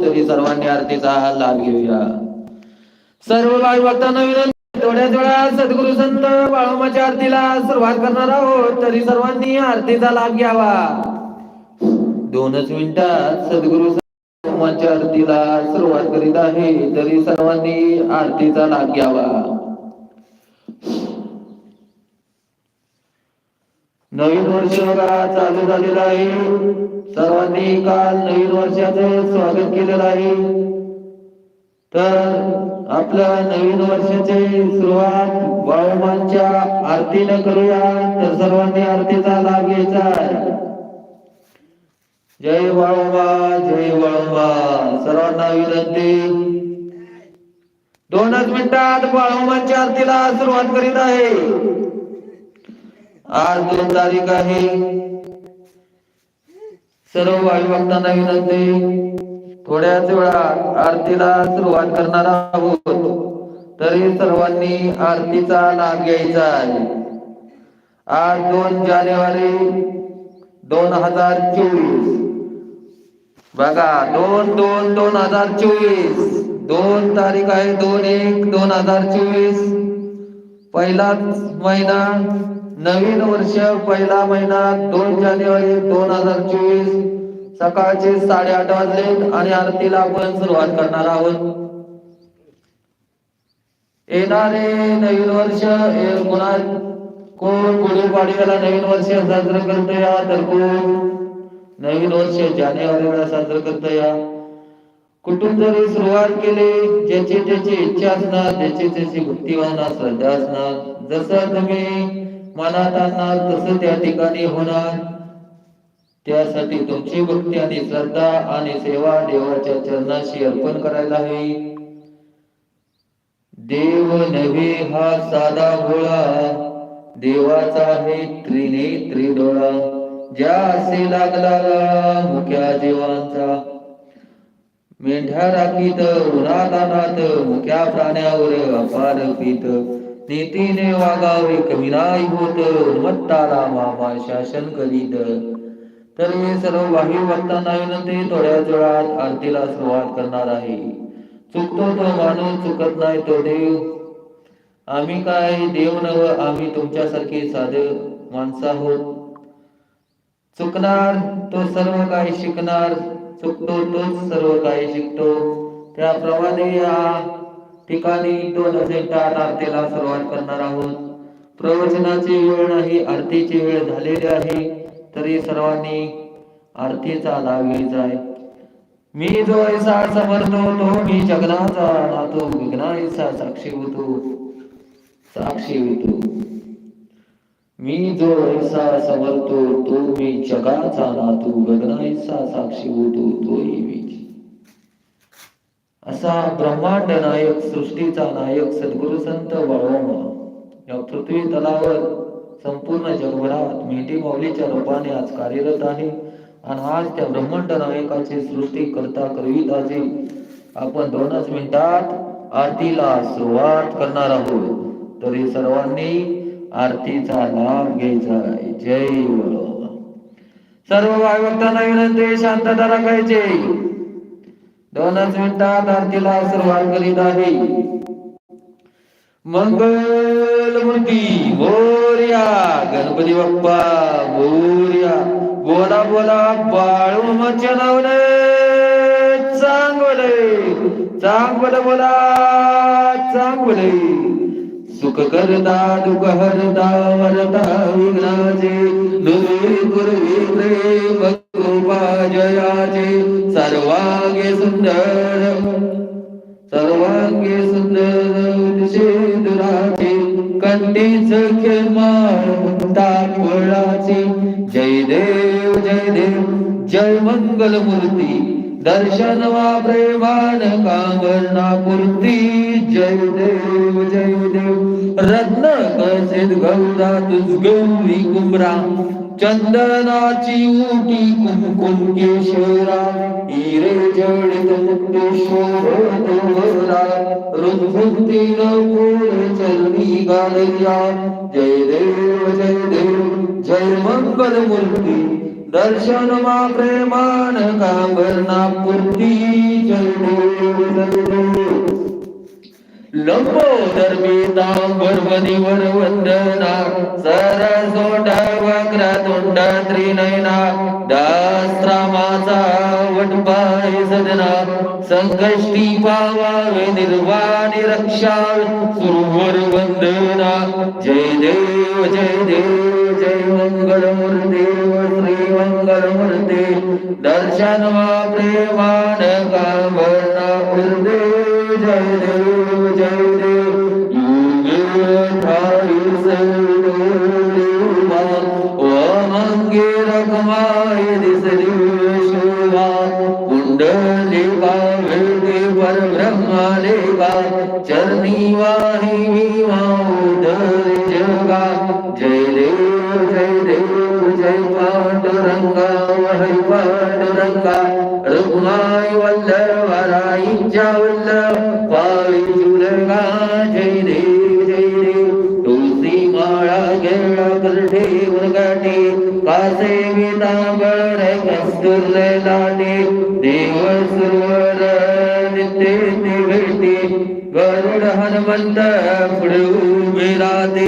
तरी सर्वांनी आरतीचा लाभ घेऊया. सर्व भाई भक्तांना विनंती थोड्याच वेळा सद्गुरु संत बाळोमाच्या आरतीला सुरुवात करणार आहोत तरी सर्वांनी आरतीचा लाभ घ्यावा. दोनच मिनिटात सद्गुरु बाळोमाच्या आरतीला सुरुवात करीत आहे तरी सर्वांनी आरतीचा लाभ घ्यावा. नवीन वर्ष चालू झालेला आहे. सर्वांनी काल नवीन वर्षाचं स्वागत केलेलं आहे. तर आपल्या नवीन वर्षाची सुरुवात बाळोमांच्या आरतीनं करूया. तर सर्वांनी आरतीचा लाभ घ्यायचा आहे. जय बाळोबा जय बाळोबा सर्वांना विनंती. दोनच मिनिटात बाळोमांच्या आरतीला सुरुवात करीत आहे. आज दोन तारीख आहे. सर्व भाई भक्तांना विनंती थोड्याच वेळात आरतीला सुरुवात करणार आहोत. तरी सर्वांनी आरतीचा लाभ घ्यायचा आहे. आज दोन जानेवारी दोन हजार चोवीस. बघा दोन दोन दोन हजार चोवीस. दोन तारीख आहे दोन एक दोन हजार चोवीस. पहिलाच महिना नवीन वर्ष पहिला महिना दोन जानेवारी दोन हजार चोवीस. सकाळचे साडेआठ वाजले आणि आरतीला आपण सुरुवात करणार आहोत. येणारे नवीन वर्ष कोणा कोण गुढीपाडव्याला नवीन वर्ष साजरं करतो या? तर कोण? नवीन वर्ष जानेवारीला साजरं करत या? कुठून जरी सुरुवात केली ज्याची त्याची इच्छा असणार त्याची त्याची भक्ती श्रद्धा असणार. जसं तुम्ही मनात आणणार तसं त्या ठिकाणी होणार. त्यासाठी तुमची भक्ती आणि श्रद्धा आणि सेवा देवाच्या चरणाशी अर्पण करायला हवी. देव नव्हे हा साधा भोळा देवाचा आहे त्रिने त्रिडोळा ज्या असे लागला मुख्या जीवांचा. मेंढ्या राखीत उन्हात मुख्या प्राण्यावर अपार पीत. नीतीने वागावे कमी होत उन्मत्ताला मामा शासन करीत. तर मी सर्व वाही भक्तांना विनंती थोड्याच वेळात आरतीला सुरुवात करणार आहे. चुकतो तो माणूस चुकत नाही तो देव. आम्ही काय देव नव आम्ही तुमच्यासारखे साधे माणसं आहोत. चुकणार तो सर्व काही शिकणार चुकतो तोच सर्व काही शिकतो. त्याप्रमाणे या ठिकाणी दोन मिनिटात आरतीला सुरुवात करणार आहोत. प्रवचनाची वेळ नाही आरतीची वेळ झालेली आहे तरी सर्वांनी आरतीचा लाभ घ्यायचा आहे. मी जो ऐसा समर्थ होतो मी जगनाचा नातो विघ्नाईचा साक्षी होतो. साक्षी होतो. मी जो ऐसा समर्थ तो मी जगाचा नातू गगनाईचा साक्षी होतो तोही मी असा ब्रह्मांड नायक सृष्टीचा नायक सद्गुरु संत बाळोमा या पृथ्वी तलावर संपूर्ण जगभरात मेंढी माऊलीच्या रूपाने आज कार्यरत आहे. आणि आज त्या ब्रह्मांड नायकाची सृष्टी करता करवीत आजे आपण दोनच मिनिटात आरतीला सुरुवात करणार आहोत. तरी सर्वांनी आरतीचा लाभ घ्यायचा जय बाबा सर्व भाई विनंती शांतता राखायची. दोनच मिनिटात आरतीला सुरुवात करीत आहे. मंगल मोर्या गणपती बाप्पा मोर्या बोला बोला बाळू मच्या नावने चांगले चांगलं बोला चांगले सुख करता दुख हरता वरता विघ्नाचे दुर्वी गुरु प्रेम कृपा जयाचे सर्वांगे सुंदर सर्वांगे सुंदर शेंदुराचे कंठीच फळाचे जय देव जय देव जय मंगल मूर्ती दर्शन वा प्रेमान कामना पूर्ती जय देव जय देव. रत्न कसित गौरा तुझ गौरी कुंभरा. चंदनाची उटी कुमकुम केशरा हिरे जडित मुक्तेश्वर तोरा रुद्भुक्ती फूल चलनी गालया जय देव जय देव जय मंगल मूर्ती. दर्शन मा प्रेमान कांबरना पूर्ती. जय देव जय देव. लंबोदर पीतांबर वंदना सरसोट वक्रतुंड त्रिनयना दास्त्रामाचा वटपाय सदना संकष्टी पावावे निर्वाणी रक्षा सुरवर वंदना. जय देव जय देव जय मंगल मूर्ती श्री मंगल मूर्ती दर्शन वा प्रेमान कामना हृदय कुंडलिका वेदेवर ब्रह्मालेवा चरणी वाहिनी वाऊदर जगा. जय देव जय देव जय पांडुरंगा वै पांडुरंगा. रघुमाई वल्लभराईच्या वल्लभ वितांबळ देव सुरवर नित्य ते गरुड हनुमंत पुढे उभे राहते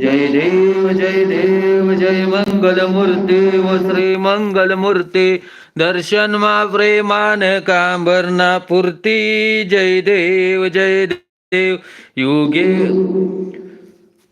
जय देव जय देव जय मंगल मूर्ती व श्री मंगल मूर्ती दर्शन मा प्रेमान कांबरना पूर्ती। जय देव जय देव। युगे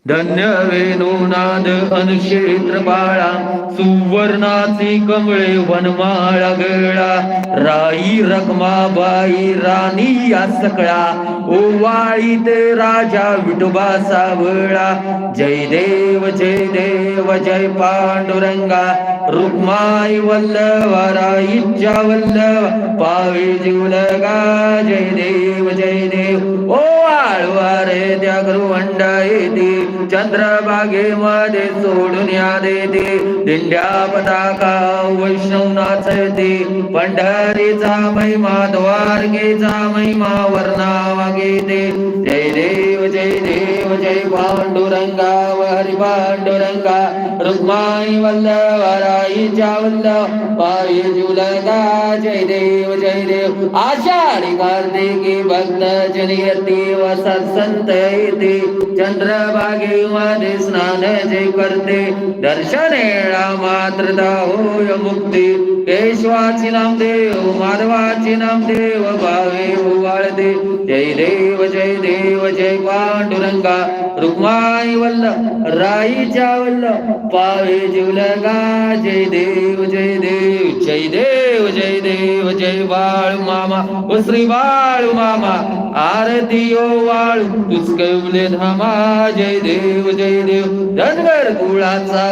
धन्य वेणुनाद अनुक्षेत्र बाळा सुवर्णाची कमळे वनमाळा गळा. राई रखमाबाई राणी या सकळा ओवाळी ते राजा विठोबा सावळा. जय देव जय देव जय पांडुरंगा. रुक्माई वल्लवा राईच्या वल्लव पावे जीवलगा जय देव जय देव. ओ आळवारे त्या गृहंडा येते. चंद्रबागेमध्ये सोडून या देते. दिंड्या पताका वैष्णव नाचते. पंढरीचा महिमा द्वारकेचा महिमा वर्णावा घेते. जय देव जय देव. जय पांडुरंगा हरी पांडुरंगा रुक्माई वल्लभराईच्या वल्लभ पायी जुलगा जय देव जय देव आषाढी कार्तिकी भक्त जनियती वसत संत येते चंद्रभागे मध्ये स्नान जे करते दर्शनेळा मात्रता होय मुक्ती केशवाची नामदेव माधवाची नामदेव भावे वाळते जय देव जय देव जय पांडुरंगा रुक्माई वल्ल राईच्या वल्ल पावे जीवलगा जय देव जय देव जय देव जय देव जय बाळू मामा ओ श्री बाळू मामा आरती ओ वाळू तुझ कैवले धामा जय देव जय देव धनगर कुळाचा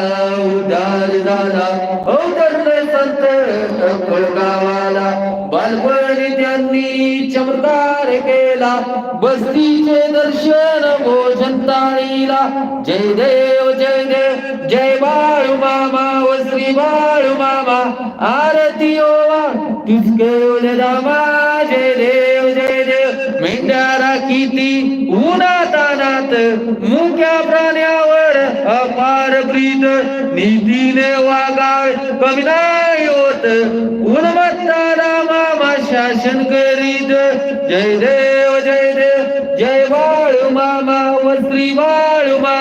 उदार झाला. हो धनगर संत टक्कल गावाला बालपणी त्यांनी चमत्कार केला. बस्तीचे दर्शन हो भोजन ताळीला जय देव जय देव. जय बाळू मामा व श्री बाळू मामा. आरती हो ओवा तुझके केवल जय देव जय देव. मेंढ्याला किती उन्हात अनात मुक्या प्राण्यावर अपार प्रीत. नीतीने वागावे कविता नाही होत मामा शासन करीत. जय देव जय देव जय बाळू मामा व श्री बाळू मामा.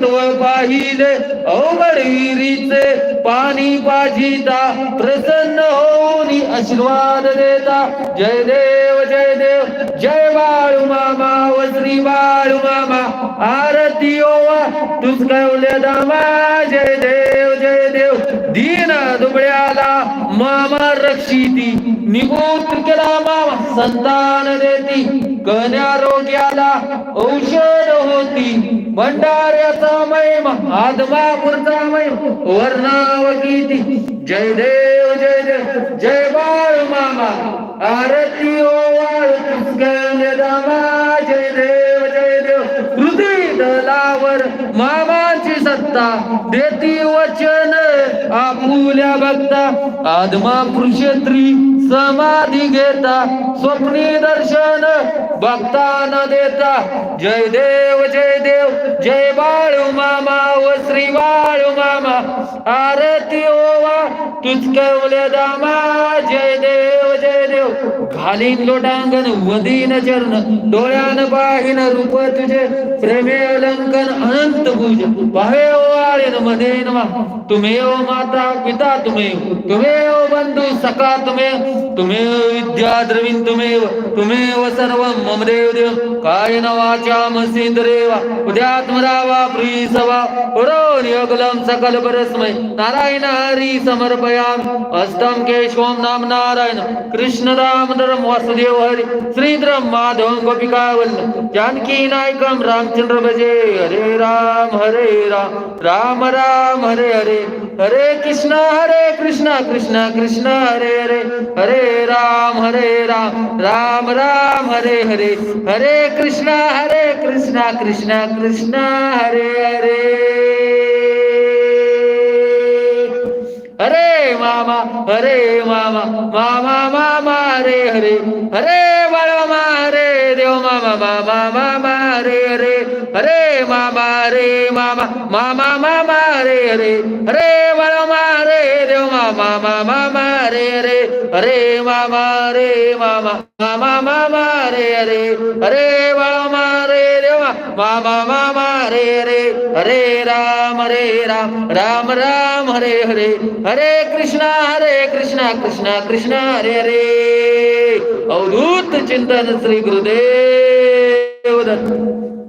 त्यांनी पाहिले अवघड विहिरीचे पाणी पाजिता प्रसन्न होऊन आशीर्वाद देता. जय देव जय देव जय बाळू मामा व श्री बाळू मामा. आरती ओवा तुझ कवले दामा जय देव जय देव दीन दुबळ्याला मामा रक्षिती निभूत केला मामा संतान देती. कन्या रोग्याला औषध होती. भंडाऱ्याचा महिमा आदमापूरचा महिमा वर्णाव किती जय देव जय देव जय बाळ मामा. आरती हो ओ वाळ जय देव जय देव. हृदय दलावर मामा सत्ता देती वचन आपुल्या भक्ता आदमा पुरुषत्री समाधी घेता स्वप्नी दर्शन भक्ता न देता. जय देव जय देव जय बाळू मामा व श्री बाळू मामा. आरती ओ तुझ कवले दामा जय देव जय देव. घालीन लोटांगण वदीन चरण डोळ्यान पाहिन रूप तुझे. प्रेमे अलंकन अनंत पूज पाहे ओ आळीन मध्ये तुम्ही ओ माता पिता तुम्ही. तुम्ही ओ बंधू सखा तुम्ही. तुम्ही विद्या द्रविण तुम्ही. व सर्व मम देव देव. काय नवाच्या मसिंद्रेवा उद्यात्मरावा प्रिय सवा पुरो योगलम सकल परस्मय. नारायण हरी समर्पण समर्पयाम अष्टम केशवम नाम नारायण कृष्ण दामोदरम वासुदेव हरी श्रीधरम माधव गोपिका वल्लभ जानकी नायकम रामचंद्र भजे हरे राम हरे राम राम राम हरे हरे हरे कृष्ण हरे कृष्णा कृष्णा कृष्ण हरे हरे हरे राम हरे राम राम राम हरे हरे हरे कृष्णा हरे कृष्णा कृष्णा कृष्णा हरे हरे। हरे मामा हरे मामा मामा मामा रे हरे हरे बाळमा हरे देव मामा मामा मामा रे हरे हरे मामा रे मामा मामा मामा रे हरे हरे बाळमा हरे देव मामा मामा मामा रे हरे हरे मामा रे मामा मामा मामा रे हरे हरे बाळमा हरे देव मामा मामा रे हरे हरे राम हरे राम राम राम हरे हरे हरे कृष्णा हरे कृष्णा कृष्णा कृष्णा हरे हरे. अवधूत चिंतन श्री गुरुदेव दत्त.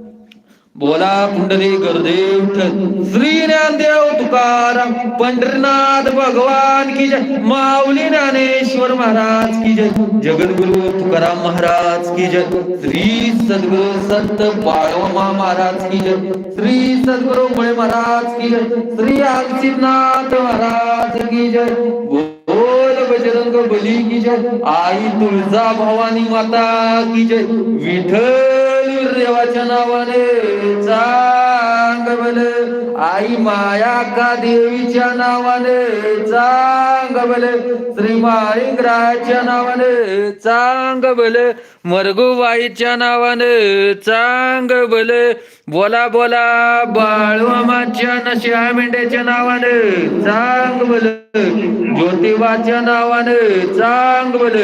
बोला पुंडली गुरुदेव विठ्ठल. श्री ज्ञानदेव तुकाराम पंढरनाथ भगवान की जय. माऊली ज्ञानेश्वर महाराज की जय. जगद्गुरु तुकाराम महाराज की जय. श्री सद्गुरु संत बाळोमा महाराज की जय. श्री सद्गुरु मुळे महाराज की जय. श्री आलसीनाथ महाराज की जय. बोल बजरंग बली की जय. आई तुळजा भवानी माता की जय. विठ्ठल देवाच्या नावाने चांग बल आई माया का देवीच्या नावाने चांग बल श्री माळिंगराच्या नावाने चांग बल मरगुबाईच्या नावाने चांग बल बोला बोला बाळूमाच्या नशा मेंढ्याच्या नावानं चांग बल. ज्योतिबाच्या नावानं चांग बल.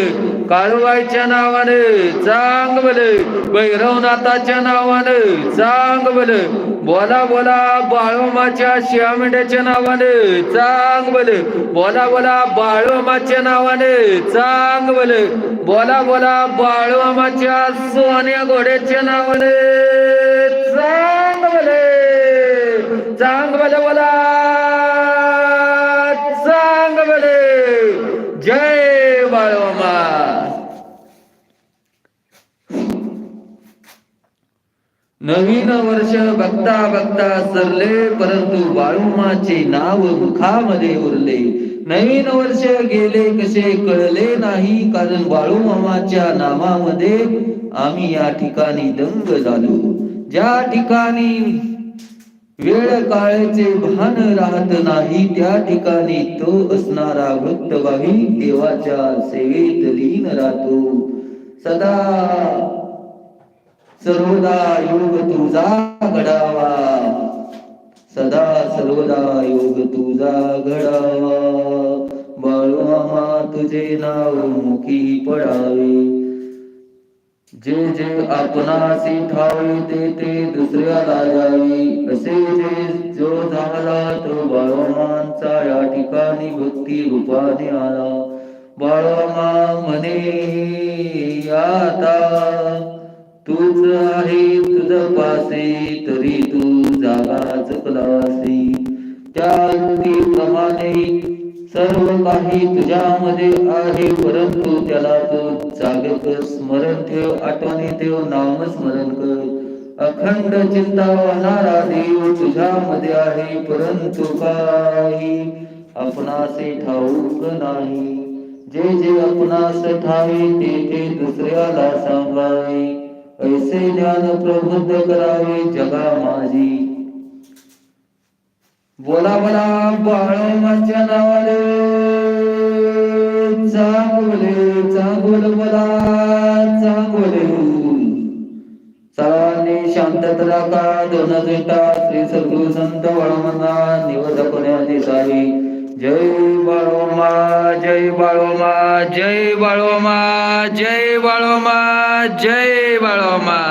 काळूबाईच्या नावानं चांग बल. भैरवनाथाच्या नावानं चांग बल. बोला बोला बाळोमाच्या शियामेंढ्याच्या नावानं चांग बल. बोला बोला बाळोमाच्या नावानं चांग बल. बोला बोला बाळोमाच्या सोन्या घोड्याच्या नावानं चांग बले चांग बले बोला चांग बले जय बाळोमा नवीन वर्ष बघता बघता सरले परंतु बाळूमाचे नाव मुखामध्ये उरले. नवीन वर्ष गेले कसे कळले नाही कारण बाळूमामाच्या नावामध्ये आम्ही या ठिकाणी दंग झालो. ज्या ठिकाणी वेळ काळाचे भान राहत नाही त्या ठिकाणी तो असणारा वृत्तवाही देवाच्या सेवेत लीन राहतो. सदा सर्वदा योग तुझा घडावा. सदा सर्वदा योग तुझा घडावा. बाळूमामा तुझे नाव मुखी पडावे. जे जे आपणासी ठावी ते ते दुसऱ्याला जावे असे जे जो झाला तो बाळोमांचा या ठिकाणी भक्ती रूपाने आला. बाळोमा म्हणे आता तूच आहे तुझ पासे तरी तू जागा चुकला सर्व काही तुझ्यामध्ये आहे परंतु त्याला तू जागत स्मरण ठेव आठवणी ठेव नामस्मरण कर. अखंड चिंता वाहणारा देव तुझ्यामध्ये आहे परंतु काही आपणासे ठाऊक नाही. जे जे आपणास ठावे ते ते दुसऱ्याला सांगावे. ऐसे ज्ञान प्रबुद्ध करावे जगा माझी. बोला बोला बाळोमाच्या नावाने. चांगले चांगल बोला चांगले. सर्वांनी शांतता का दोन मिनिटा श्री सद्गुरु संत वळमना निवड दाखवण्याची साई जय बाळोमा जय बाळोमा जय बाळोमा जय बाळोमा जय बाळोमा.